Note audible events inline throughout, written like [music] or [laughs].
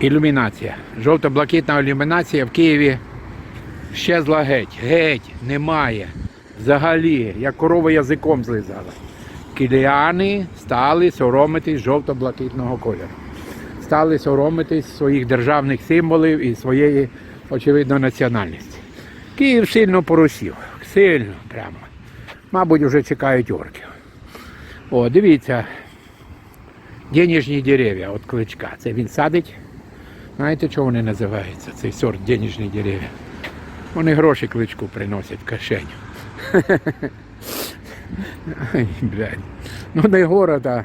ілюмінація. Жовто-блакитна ілюмінація в Києві щезла геть. Геть немає. Взагалі, як корова язиком злизала. Киляни стали соромитись жовто-блакитного кольору. Стали соромитись своїх державних символів і своєї, очевидно, національності. Київ сильно поросів. Сильно прямо. Мабуть, вже чекають орків. О, дивіться. Денежні дерев'я от кличка. Це він садить. Знаєте, чого вони називаються? Цей сорт денежні дерев'я. Вони гроші кличку приносять в кишеню. [laughs] Ай, блядь. Ну не город, а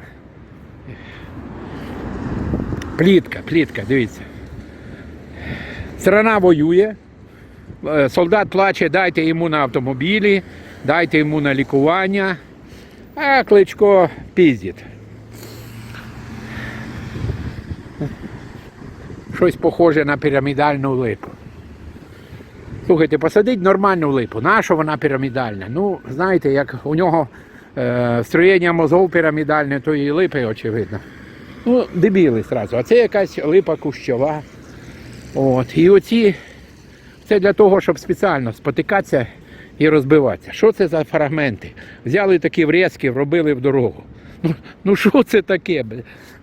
плітка, плітка, дивіться. Страна воює, е, солдат плаче, дайте йому на автомобілі, дайте йому на лікування, а кличко піздить. Щось похоже на пірамідальну липу. Слухайте, посадить нормальну липу. Наша вона пірамідальна? Ну, знаєте, як у нього е, строєння мозов пірамідальне, то і липи, очевидно. Ну, дебіли зразу. А це якась липа кущова. От. І оці це для того, щоб спеціально спотикатися і розбиватися. Що це за фрагменти? Взяли такі врізки, вробили в дорогу. Ну, Ну що це таке?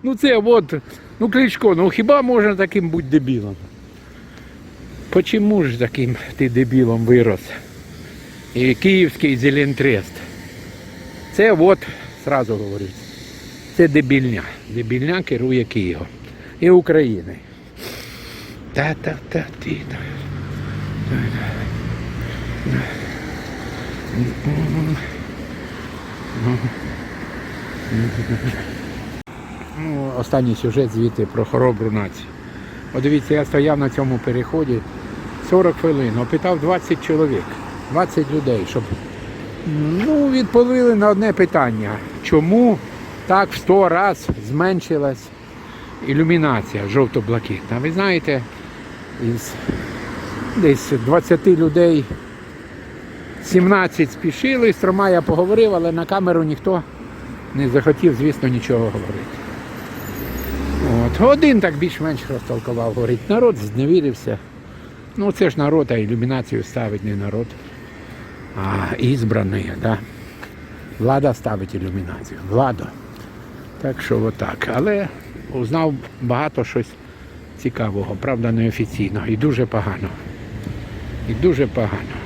Ну це от, ну Кличко, ну хіба можна таким бути дебілом? Почему ж таким ти дебілом вирос? І київський зелентрест. Це от, сразу говорю, це дебільня. Дебільня керує Києвом і Україною. Та-та-та-ти. Ну, останній сюжет звідти про хоробру націю. От дивіться, я стояв на цьому переході 40 хвилин, опитав 20 чоловік, 20 людей, щоб ну, відповіли на одне питання. Чому так в 100 разів зменшилась ілюмінація жовто-блакитна? Ви знаєте, із десь 20 людей 17 спішили, з трьома я поговорив, але на камеру ніхто не захотів, звісно, нічого говорити. От. Один так більш-менш розтолкував, говорить, народ зневірився. Ну це ж народ, а ілюмінацію ставить не народ, а ізбрані, да? Влада ставить ілюмінацію. Влада. Так що отак. Але узнав багато щось цікавого, правда, неофіційно. І дуже погано. І дуже погано.